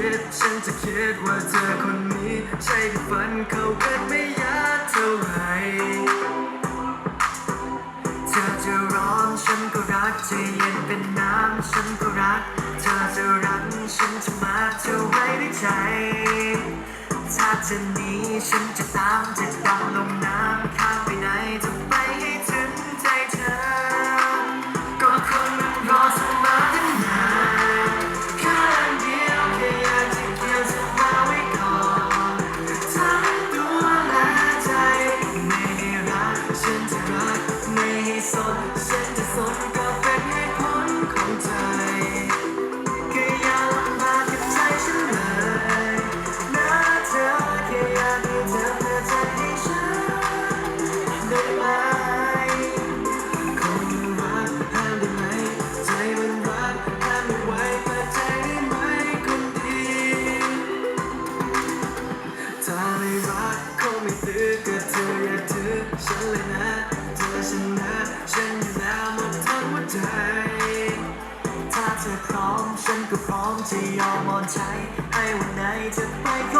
คิดว่าเธอคนนี้ ใช่ที่ฝันเขาเกิดไม่ยากเท่าไหร่เธอจะร้อนฉันก็รักเธอเย็นเป็นน้ำฉันก็รัก เธอจะรักฉันจะมาเธอไว้ในใจ ถ้าเธอหนีฉันจะตามจะดำล ถ้าเธอพร้อมฉันก็พร้อมจะยอมอ่อนใจให้วันไหนจะไปขอ